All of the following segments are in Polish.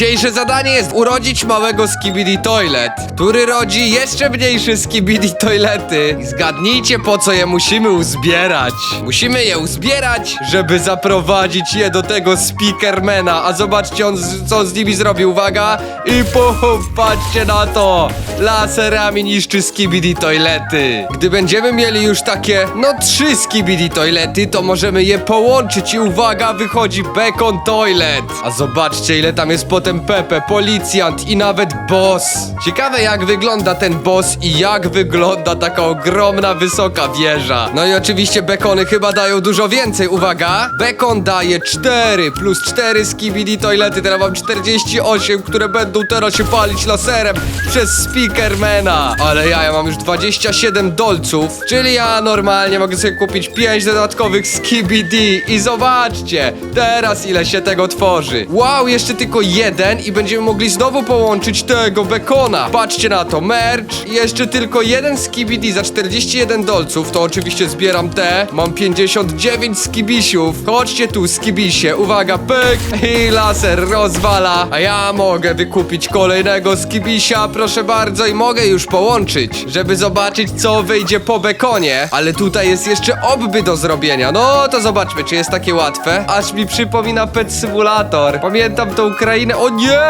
Dzisiejsze zadanie jest urodzić małego Skibidi Toilet, który rodzi jeszcze mniejsze Skibidi Toilety. I zgadnijcie po co je musimy uzbierać. Musimy je uzbierać, żeby zaprowadzić je do tego Speakermana. A zobaczcie on z, co z nimi zrobi. Uwaga i popatrzcie na to. Laserami niszczy Skibidi Toilety. Gdy będziemy mieli już takie, no trzy Skibidi Toilety, to możemy je połączyć i uwaga, wychodzi Bacon Toilet. A zobaczcie ile tam jest potem Pepe, policjant i nawet boss. Ciekawe jak wygląda ten boss i jak wygląda taka ogromna, wysoka wieża. No i oczywiście bekony chyba dają dużo więcej, uwaga. Bekon daje 4 plus 4 skibidi toilety, teraz mam 48, które będą teraz się palić laserem przez Speakermana. Ale ja, ja mam już 27 dolców, czyli ja normalnie mogę sobie kupić 5 dodatkowych skibidi i zobaczcie, teraz ile się tego tworzy. Wow, jeszcze tylko jeden i będziemy mogli znowu połączyć tego bekona. Patrzcie na to, merch jeszcze tylko jeden skibidi za 41 dolców, to oczywiście zbieram te. Mam 59 skibisiów. Chodźcie tu, skibisie, uwaga, pyk i laser rozwala. A ja mogę wykupić kolejnego skibisia, proszę bardzo, i mogę już połączyć, żeby zobaczyć, co wyjdzie po bekonie. Ale tutaj jest jeszcze obby do zrobienia. No to zobaczmy, czy jest takie łatwe. Aż mi przypomina Pet Simulator. Pamiętam tą Ukrainę. O nie!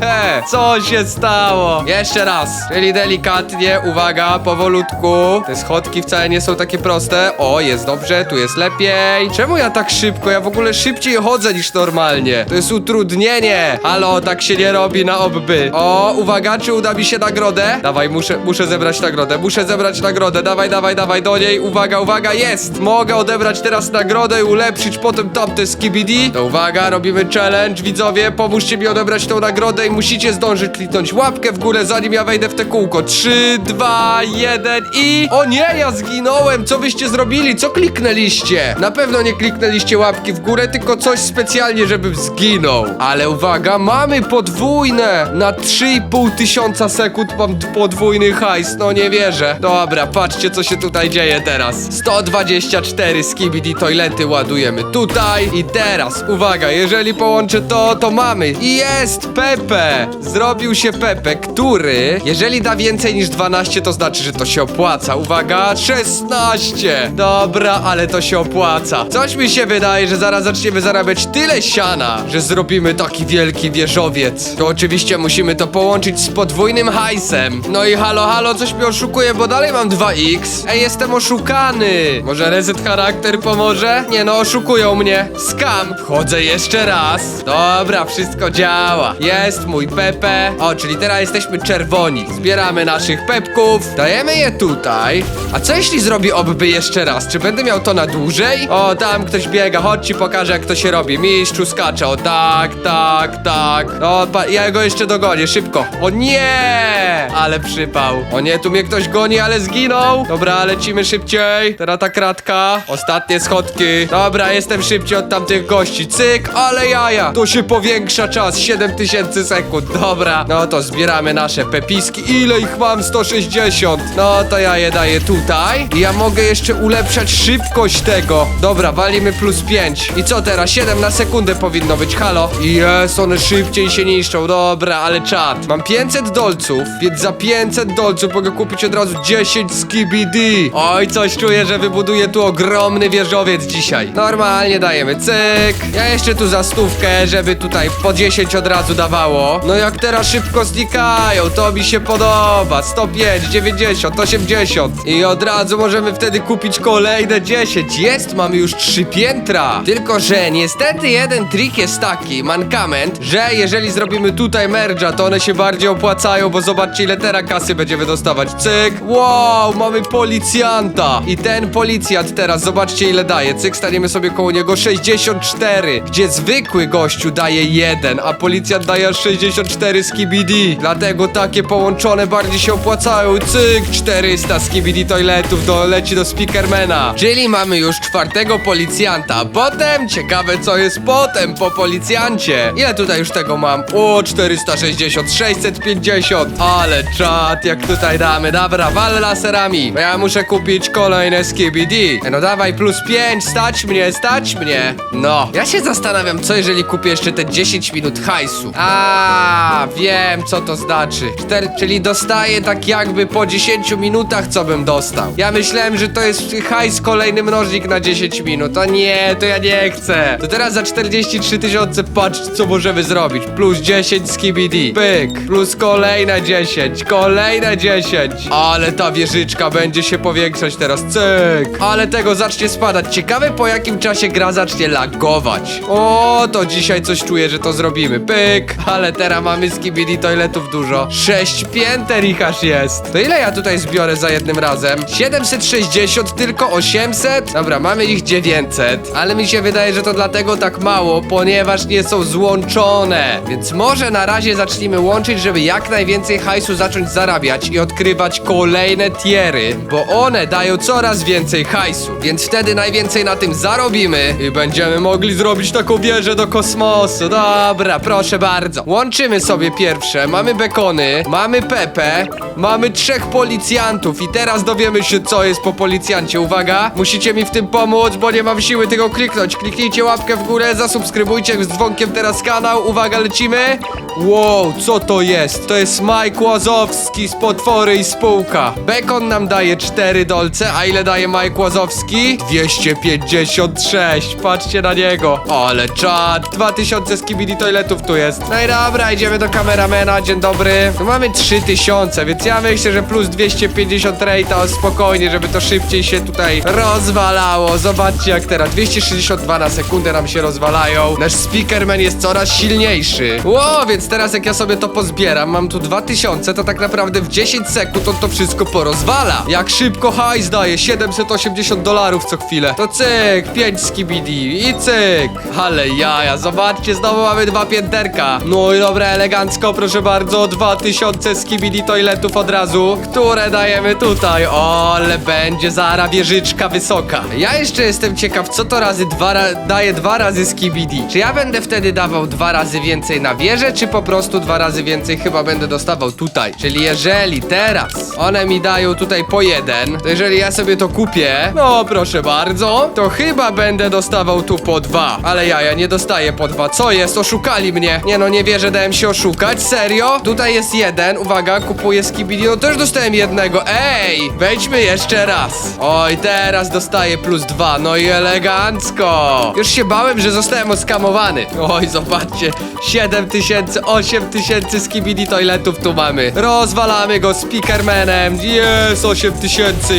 Co się stało? Jeszcze raz. Czyli delikatnie, uwaga, powolutku. Te schodki wcale nie są takie proste. O, jest dobrze, tu jest lepiej. Czemu ja tak szybko? Ja w ogóle szybciej chodzę niż normalnie. To jest utrudnienie. Halo, tak się nie robi na obby. O, uwaga, czy uda mi się nagrodę? Dawaj, muszę, muszę zebrać nagrodę. Muszę zebrać nagrodę. Dawaj, dawaj, dawaj do niej. Uwaga, uwaga, jest. Mogę odebrać teraz nagrodę i ulepszyć potem tamte skibidi. To uwaga, robimy challenge, widzowie. Pomóżcie mi odebrać tą nagrodę i musicie zdążyć kliknąć łapkę w górę, zanim ja wejdę w te kółko. 3, 2, 1 i... O nie, ja zginąłem! Co wyście zrobili? Co kliknęliście? Na pewno nie kliknęliście łapki w górę, tylko coś specjalnie, żebym zginął. Ale uwaga, mamy podwójne! Na 3,5 tysiąca sekund mam podwójny hajs, no nie wierzę. Dobra, patrzcie co się tutaj dzieje teraz. 124 skibidi toilety ładujemy tutaj i teraz, uwaga, jeżeli połączę to, to mamy. I jest Pepe! Zrobił się Pepe, który, jeżeli da więcej niż 12, to znaczy, że to się opłaca. Uwaga, 16! Dobra, ale to się opłaca. Coś mi się wydaje, że zaraz zaczniemy zarabiać tyle siana, że zrobimy taki wielki wieżowiec. To oczywiście musimy to połączyć z podwójnym hajsem. No i halo, halo, coś mnie oszukuje, bo dalej mam 2x. Ej, jestem oszukany. Może reset charakter pomoże? Nie no, oszukują mnie. Skam. Wchodzę jeszcze raz. Dobra, wszystko działa. Jest mój Pepe. O, czyli teraz jesteśmy czerwoni. Zbieramy naszych pepków, dajemy je tutaj. A co jeśli zrobi obby jeszcze raz? Czy będę miał to na dłużej? O, tam ktoś biega, chodź ci pokażę jak to się robi. Mistrzu skacze, o tak, tak, tak. O, ja go jeszcze dogonię, szybko. O nie! Ale przypał. O nie, tu mnie ktoś goni, ale zginął. Dobra, lecimy szybciej. Teraz ta kratka. Ostatnie schodki. Dobra, jestem szybciej od tamtych gości. Cyk, ale jaja. To się powiększa czas, 7000 sekund. Dobra, no to zbieramy nasze pepiski. Ile ich mam? 160. No to ja je daję tutaj. I ja mogę jeszcze ulepszać szybkość tego. Dobra, walimy plus 5. I co teraz? 7 na sekundę powinno być. Halo? Jest, one szybciej się niszczą. Dobra, ale czad. Mam 500 dolców, więc za 500 dolców mogę kupić od razu 10 skibidi. Oj, coś czuję, że wybuduję tu ogromny wieżowiec dzisiaj. Normalnie dajemy cyk. Ja jeszcze tu za stówkę, żeby tutaj po 10 od razu dawało. No jak teraz szybko znikają, to mi się podoba. 105, 90, 80. I od razu możemy wtedy kupić kolejne 10. Jest, mamy już 3 piętra. Tylko, że niestety jeden trik jest taki, mankament, że jeżeli zrobimy tutaj merge'a, to one się bardziej opłacają, bo zobaczcie ile teraz kasy będziemy dostawać. Cyk. Wow, mamy policjanta. I ten policjant teraz, zobaczcie ile daje. Cyk, staniemy sobie koło niego 64. Gdzie zwykły gościu daje 1, a policjant daje aż 64 skibidi. Dlatego takie połączone bardziej się opłacają. Cyk, 400 skibidi toiletów do, leci do Speakermana. Czyli mamy już czwartego policjanta. Potem, ciekawe co jest potem po policjancie. Ile tutaj już tego mam? O, 460, 650. Ale czad, jak tutaj damy. Dobra, wal laserami. Bo ja muszę kupić kolejne skibidi. No dawaj, plus 5, stać mnie, stać mnie. No, ja się zastanawiam, co jeżeli kupię jeszcze te 10 minut hajsu. A, wiem co to znaczy. Cztery, czyli dostaję tak jakby po 10 minutach, co bym dostał. Ja myślałem, że to jest hajs kolejny mnożnik na 10 minut. To nie, to ja nie chcę. To teraz za 43 tysiące patrz, co możemy zrobić. Plus 10 z KBD. Pyk. Plus kolejne 10. Kolejne 10. Ale ta wieżyczka będzie się powiększać teraz. Cyk. Ale tego zacznie spadać. Ciekawe po jakim czasie gra zacznie lagować. O, to dzisiaj coś czuję, że to zrobimy. Pyk. Ale teraz mamy KBD toiletów dużo. 6 pięter ich aż jest. To ile ja tutaj zbiorę za jednym razem? 760, tylko 800? Dobra, mamy ich 900. Ale mi się wydaje, że to dlatego tak mało, ponieważ nie są złączone. Więc może na razie zacznijmy łączyć, żeby jak najwięcej hajsu zacząć zarabiać i odkrywać kolejne tiery, bo one dają coraz więcej hajsu. Więc wtedy najwięcej na tym zarobimy i będziemy mogli zrobić taką wieżę do kosmosu. Dobra, proszę bardzo. Łączymy sobie pierwsze. Mamy bekony, mamy Pepe, mamy trzech policjantów i teraz dowiemy się, co jest po policjancie. Uwaga, musicie mi w tym pomóc, bo nie mam siły tego kliknąć. Kliknijcie łapkę w górę, zasubskrybujcie z dzwonkiem teraz kanał. Uwaga, lecimy. Wow, co to jest? To jest Mike Łazowski z Potwory i Spółka. Bekon nam daje 4 dolce, a ile daje Mike Łazowski? 256, patrzcie na niego. Ale czad, 2000 skibidi klientów tu jest. No i dobra, idziemy do kameramena, dzień dobry. Tu mamy 3000, więc ja myślę, że plus 250 rejta spokojnie, żeby to szybciej się tutaj rozwalało. Zobaczcie jak teraz, 262 na sekundę nam się rozwalają. Nasz speakerman jest coraz silniejszy. Ło, więc teraz jak ja sobie to pozbieram, mam tu 2000, to tak naprawdę w 10 sekund on to wszystko porozwala. Jak szybko hajs daje, 780 dolarów co chwilę. To cyk, 5 skibidi i cyk. Ale jaja, zobaczcie, znowu mamy 2,50 enterka. No i dobra, elegancko, proszę bardzo, 2000 skibidi toiletów od razu, które dajemy tutaj. O, ale będzie zara wieżyczka wysoka. Ja jeszcze jestem ciekaw, co to razy dwa, ra daje dwa razy skibidi. Czy ja będę wtedy dawał dwa razy więcej na wieżę, czy po prostu dwa razy więcej chyba będę dostawał tutaj? Czyli jeżeli teraz one mi dają tutaj po jeden, to jeżeli ja sobie to kupię, no proszę bardzo, to chyba będę dostawał tu po dwa. Ale ja, ja nie dostaję po dwa. Co jest? Oszukali mnie. Nie no, nie wierzę, dałem się oszukać. Serio? Tutaj jest jeden. Uwaga, kupuję skibidi. No też dostałem jednego. Ej! Wejdźmy jeszcze raz. Oj, teraz dostaję plus dwa. No i elegancko. Już się bałem, że zostałem oskamowany. Oj, zobaczcie. 7 tysięcy, 8 tysięcy skibidi toiletów tu mamy. Rozwalamy go speakermanem. Jest 8 tysięcy.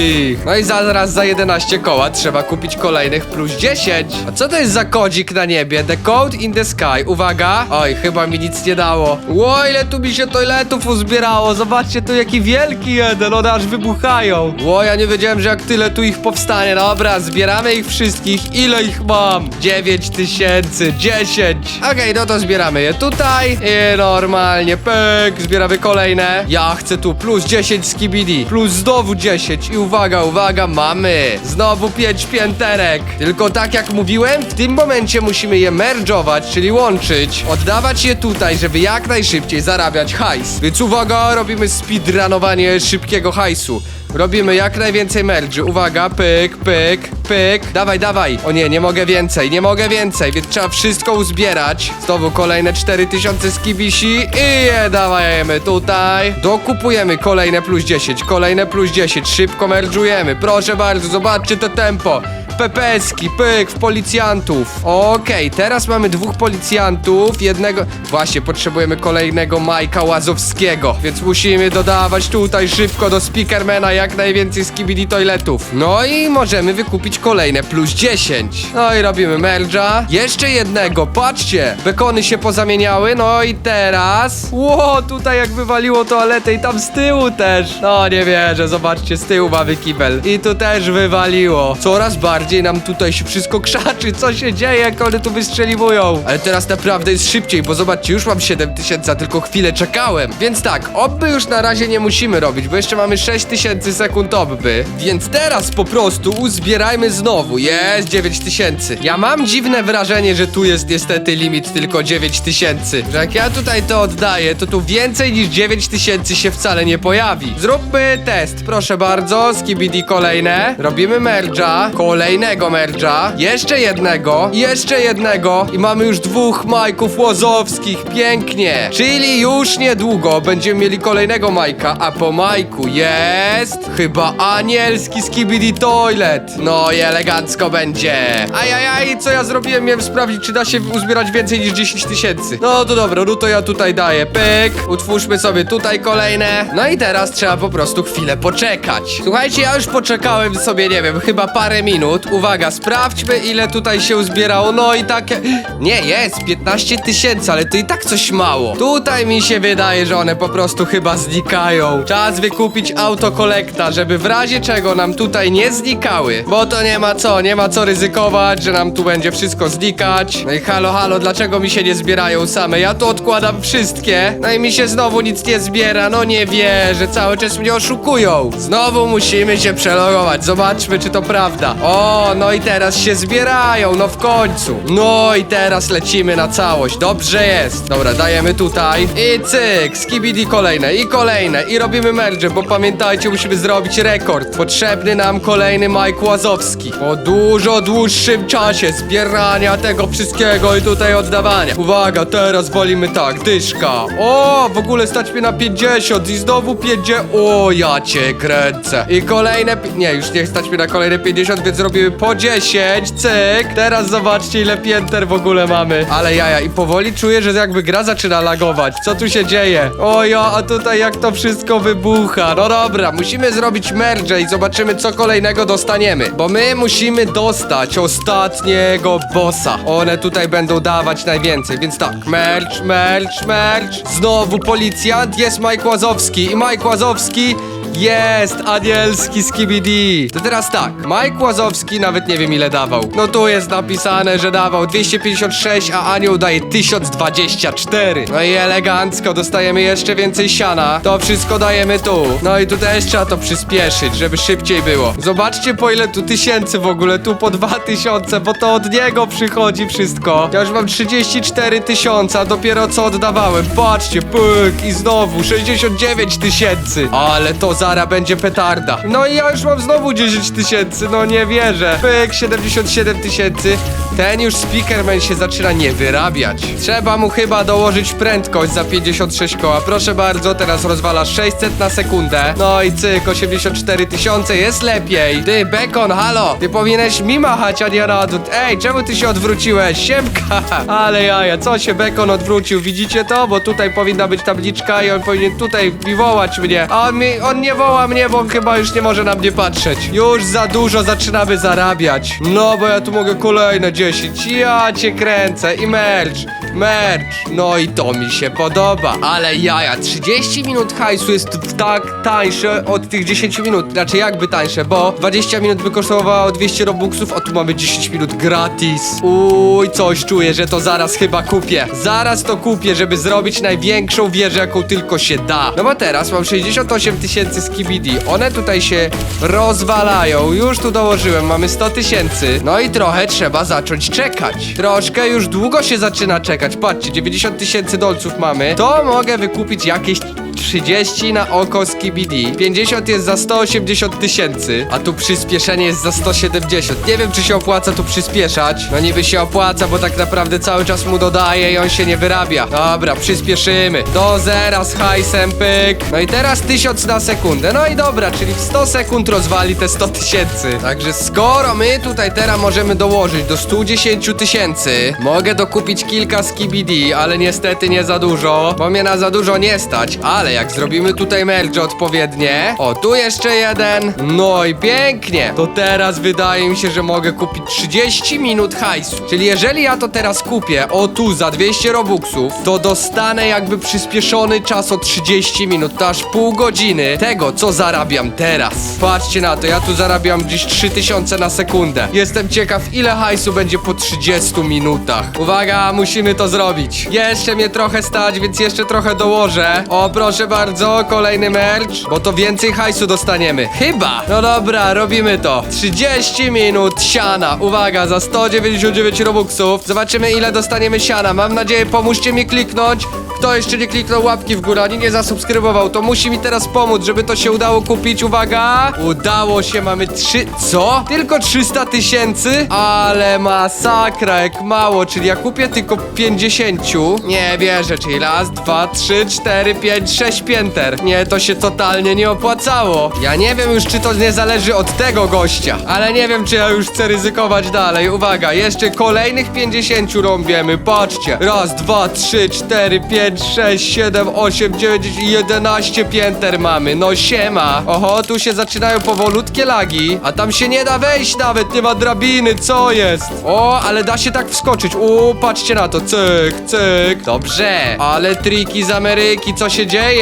No i zaraz za 11 koła trzeba kupić kolejnych plus 10. A co to jest za kodzik na niebie? The code in the sky. Uwaga. Oj, chyba mi nic nie dało. Ło, ile tu mi się toiletów uzbierało. Zobaczcie, tu jaki wielki jeden. One aż wybuchają. Ło, ja nie wiedziałem, że jak tyle tu ich powstanie. Dobra, zbieramy ich wszystkich. Ile ich mam? 9 tysięcy, 10. Okej, no to zbieramy je tutaj. I normalnie, pyk, zbieramy kolejne. Ja chcę tu plus 10 z KBD. Plus znowu 10. I uwaga, uwaga, mamy. Znowu 5 pięterek. Tylko tak jak mówiłem, w tym momencie musimy je merge'ować, czyli łączyć. Oddawać je tutaj, żeby jak najszybciej zarabiać hajs. Więc uwaga, robimy speedrunowanie szybkiego hajsu. Robimy jak najwięcej merge. Uwaga, pyk, pyk, pyk. Dawaj, dawaj. O nie, nie mogę więcej, nie mogę więcej, więc trzeba wszystko uzbierać. Znowu kolejne 4000 skibisi i je dawajemy tutaj. Dokupujemy kolejne plus 10, kolejne plus 10. Szybko merge'ujemy. Proszę bardzo, zobaczcie to tempo. Pepeski, pyk, w policjantów. Okej, teraz mamy dwóch policjantów, jednego... Właśnie, potrzebujemy kolejnego Majka Łazowskiego, więc musimy dodawać tutaj szybko do Speakermana jak najwięcej skibidi toiletów. No i możemy wykupić kolejne plus 10. No i robimy merge'a. Jeszcze jednego, patrzcie! Bekony się pozamieniały, no i teraz... Ło, tutaj jak wywaliło toaletę i tam z tyłu też. No nie wierzę, zobaczcie, z tyłu mamy kibel. I tu też wywaliło. Coraz bardziej nam tutaj się wszystko krzaczy. Co się dzieje, jak one tu wystrzeliwują? Ale teraz naprawdę jest szybciej, bo zobaczcie, już mam 7000, a tylko chwilę czekałem. Więc tak, obby już na razie nie musimy robić, bo jeszcze mamy 6000 sekund obby. Więc teraz po prostu uzbierajmy znowu. Jest 9000. Ja mam dziwne wrażenie, że tu jest niestety limit tylko 9000. Że jak ja tutaj to oddaję, to tu więcej niż 9000 się wcale nie pojawi. Zróbmy test, proszę bardzo. Skibidi kolejne. Robimy merge'a. Kolejne kolejnego merge'a, jeszcze jednego, jeszcze jednego i mamy już dwóch Majków Łozowskich, pięknie. Czyli już niedługo będziemy mieli kolejnego Majka, a po Majku jest chyba anielski Skibidi Toilet. No i elegancko będzie. Ajajaj, co ja zrobiłem? Miałem sprawdzić, czy da się uzbierać więcej niż 10 tysięcy. No to dobra, no to ja tutaj daję pyk. Utwórzmy sobie tutaj kolejne. No i teraz trzeba po prostu chwilę poczekać. Słuchajcie, ja już poczekałem sobie, nie wiem, chyba parę minut. Uwaga, sprawdźmy ile tutaj się uzbierało. No i takie... Nie, jest 15 tysięcy, ale to i tak coś mało. Tutaj mi się wydaje, że one po prostu chyba znikają. Czas wykupić autokolekta, żeby w razie czego nam tutaj nie znikały. Bo to nie ma co, nie ma co ryzykować, że nam tu będzie wszystko znikać. No i halo, halo, dlaczego mi się nie zbierają same? Ja tu odkładam wszystkie. No i mi się znowu nic nie zbiera. No nie wierzę, cały czas mnie oszukują. Znowu musimy się przelogować. Zobaczmy, czy to prawda. O, no i teraz się zbierają, no w końcu. No i teraz lecimy na całość. Dobrze jest. Dobra, dajemy tutaj. I cyk, skibidi kolejne i kolejne. I robimy merge, bo pamiętajcie, musimy zrobić rekord. Potrzebny nam kolejny Mike Łazowski. Po dużo dłuższym czasie zbierania tego wszystkiego i tutaj oddawania. Uwaga, teraz wolimy tak, dyszka. O, w ogóle stać mnie na 50 i znowu 50. O, ja cię kręcę. I kolejne, nie, już nie stać mnie na kolejne 50, więc robimy po 10, cyk. Teraz zobaczcie, ile pięter w ogóle mamy. Ale jaja, i powoli czuję, że jakby gra zaczyna lagować. Co tu się dzieje? O ja, a tutaj jak to wszystko wybucha. No dobra, musimy zrobić merge i zobaczymy, co kolejnego dostaniemy. Bo my musimy dostać ostatniego bossa. One tutaj będą dawać najwięcej, więc tak, merge, merge, merge. Znowu policjant, jest Mike Łazowski i Mike Łazowski jest anielski skibidi. To teraz tak, Mike Łazowski nawet nie wiem ile dawał. No tu jest napisane, że dawał 256, a anioł daje 1024. No i elegancko, dostajemy jeszcze więcej siana. To wszystko dajemy tu. No i tu też trzeba to przyspieszyć, żeby szybciej było. Zobaczcie po ile tu tysięcy w ogóle, tu po 2000, bo to od niego przychodzi wszystko. Ja już mam 34 tysiące, a dopiero co oddawałem. Patrzcie, pyk i znowu 69 tysięcy. Ale to zara będzie petarda. No i ja już mam znowu 10 tysięcy, no nie wierzę. Pyk, 77 tysięcy. Ten już speakerman się zaczyna nie wyrabiać. Trzeba mu chyba dołożyć prędkość za 56 koła. Proszę bardzo, teraz rozwala 600 na sekundę. No i cyk, 84 tysiące, jest lepiej. Ty, Bekon, halo, ty powinieneś mi machać, a nie Radut. Ej, czemu ty się odwróciłeś? Siemka! Ale jaja, co się Bekon odwrócił? Widzicie to? Bo tutaj powinna być tabliczka i on powinien tutaj wołać mnie. A on, mi, on nie woła mnie, bo chyba już nie może na mnie patrzeć. Już za dużo zaczynamy zarabiać. No, bo ja tu mogę kolejne 10. Ja cię kręcę i merch. Merch. No i to mi się podoba. Ale jaja, 30 minut hajsu jest tak tańsze od tych 10 minut. Znaczy jakby tańsze, bo 20 minut by kosztowało 200 robuxów, a tu mamy 10 minut gratis. Uj, coś czuję, że to zaraz chyba kupię. Zaraz to kupię, żeby zrobić największą wieżę, jaką tylko się da. No bo teraz mam 68 tysięcy z KBD. One tutaj się rozwalają. Już tu dołożyłem, mamy 100 tysięcy. No i trochę trzeba zacząć czekać. Troszkę już długo się zaczyna czekać. Patrzcie, 90 tysięcy dolców mamy. To mogę wykupić jakieś 30 na oko z KBD. 50 jest za 180 tysięcy, a tu przyspieszenie jest za 170. Nie wiem, czy się opłaca tu przyspieszać. No niby się opłaca, bo tak naprawdę cały czas mu dodaje i on się nie wyrabia. Dobra, przyspieszymy. Do zera z hajsem, pyk. No i teraz 1000 na sekundę. No i dobra, czyli w 100 sekund rozwali te 100 tysięcy. Także skoro my tutaj teraz możemy dołożyć do 110 tysięcy, mogę dokupić kilka z KBD, ale niestety nie za dużo, bo mnie na za dużo nie stać, ale jak zrobimy tutaj merge odpowiednie, o tu jeszcze jeden, no i pięknie, to teraz wydaje mi się, że mogę kupić 30 minut hajsu, czyli jeżeli ja to teraz kupię, o tu za 200 robuxów, to dostanę jakby przyspieszony czas o 30 minut, to aż pół godziny tego, co zarabiam teraz. Patrzcie na to, ja tu zarabiam gdzieś 3000 na sekundę. Jestem ciekaw, ile hajsu będzie po 30 minutach. Uwaga, musimy to zrobić. Jeszcze mnie trochę stać, więc jeszcze trochę dołożę. O, proszę bardzo, kolejny merch, bo to więcej hajsu dostaniemy. Chyba. No dobra, robimy to. 30 minut siana. Uwaga, za 199 robuxów. Zobaczymy, ile dostaniemy siana. Mam nadzieję, pomóżcie mi kliknąć. Kto Kto jeszcze nie kliknął łapki w górę, ani nie zasubskrybował, to musi mi teraz pomóc, żeby to się udało kupić. Uwaga! Udało się, mamy trzy... Co? Tylko 300 tysięcy? Ale masakra, jak mało, czyli ja kupię tylko 50. Nie wierzę, czyli raz, dwa, trzy, cztery, pięć, sześć pięter. Nie, to się totalnie nie opłacało. Ja nie wiem już, czy to nie zależy od tego gościa, ale nie wiem, czy ja już chcę ryzykować dalej. Uwaga, jeszcze kolejnych 50 rąbiemy, patrzcie. Raz, dwa, trzy, cztery, pięć, sześć, siedem, osiem, dziewięć, jedenaście pięter mamy. No siema. Oho, tu się zaczynają powolutkie lagi, a tam się nie da wejść nawet, nie ma drabiny, co jest? O, ale da się tak wskoczyć. U, patrzcie na to, cyk, cyk. Dobrze, ale triki z Ameryki, co się dzieje?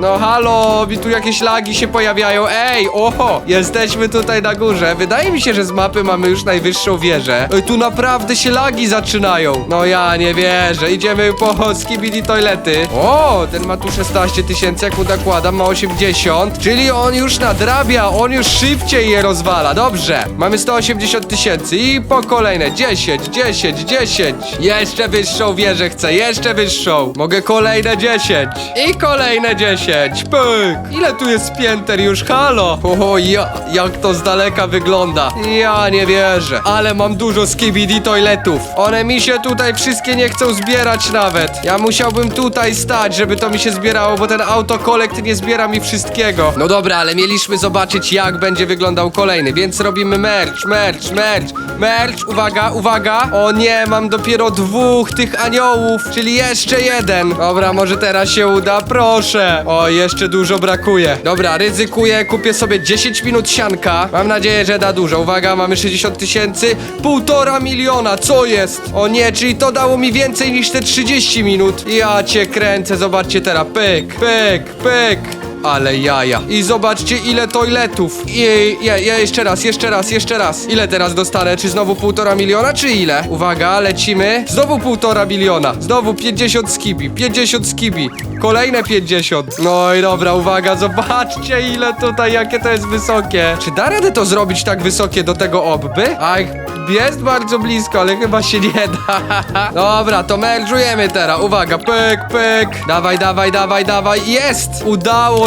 No halo, mi tu jakieś lagi się pojawiają. Ej, oho, jesteśmy tutaj na górze. Wydaje mi się, że z mapy mamy już najwyższą wieżę. Ej, tu naprawdę się lagi zaczynają. No ja nie wierzę. Idziemy po skibidi toilety. O, ten ma tu 16 tysięcy, jak mu nakładam, ma 80. Czyli on już nadrabia, on już szybciej je rozwala. Dobrze, mamy 180 tysięcy i po kolejne 10, 10, 10. Jeszcze wyższą wieżę chcę, jeszcze wyższą. Mogę kolejne 10 i kolejne 10. Pyk. Ile tu jest pięter już? Halo. O, ja, jak to z daleka wygląda. Ja nie wierzę. Ale mam dużo skibidi toiletów. One mi się tutaj wszystkie nie chcą zbierać nawet. Ja musiałbym tutaj stać, żeby to mi się zbierało, bo ten autokolekt nie zbiera mi wszystkiego. No dobra, ale mieliśmy zobaczyć, jak będzie wyglądał kolejny, więc robimy merch, merch, merch, merch. Uwaga, uwaga. O nie, mam dopiero dwóch tych aniołów, czyli jeszcze jeden. Dobra, może teraz się uda, proszę. O, jeszcze dużo brakuje. Dobra, ryzykuję, kupię sobie 10 minut sianka. Mam nadzieję, że da dużo. Uwaga, mamy 60 tysięcy. Półtora miliona, co jest? O nie, czyli to dało mi więcej niż te 30 minut. Ja cię kręcę, zobaczcie teraz. Pyk, pyk, pyk. Ale jaja. I zobaczcie ile toiletów. I, ja, ja jeszcze raz, jeszcze raz, jeszcze raz. Ile teraz dostanę? Czy znowu półtora miliona, czy ile? Uwaga, lecimy. Znowu półtora miliona. Znowu 50 skibi, 50 skibi. Kolejne 50. No i dobra, uwaga, zobaczcie ile tutaj, jakie to jest wysokie. Czy da radę to zrobić tak wysokie do tego obby? Ach, jest bardzo blisko, ale chyba się nie da. Dobra, to merżujemy teraz. Uwaga, pyk, pyk. Dawaj, dawaj, dawaj, dawaj. Jest!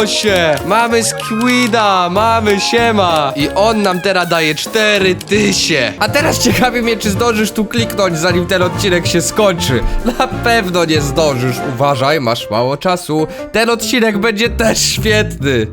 Się. Mamy Squida, mamy siema. I on nam teraz daje 4000. A teraz ciekawi mnie, czy zdążysz tu kliknąć, zanim ten odcinek się skończy. Na pewno nie zdążysz. Uważaj, masz mało czasu. Ten odcinek będzie też świetny.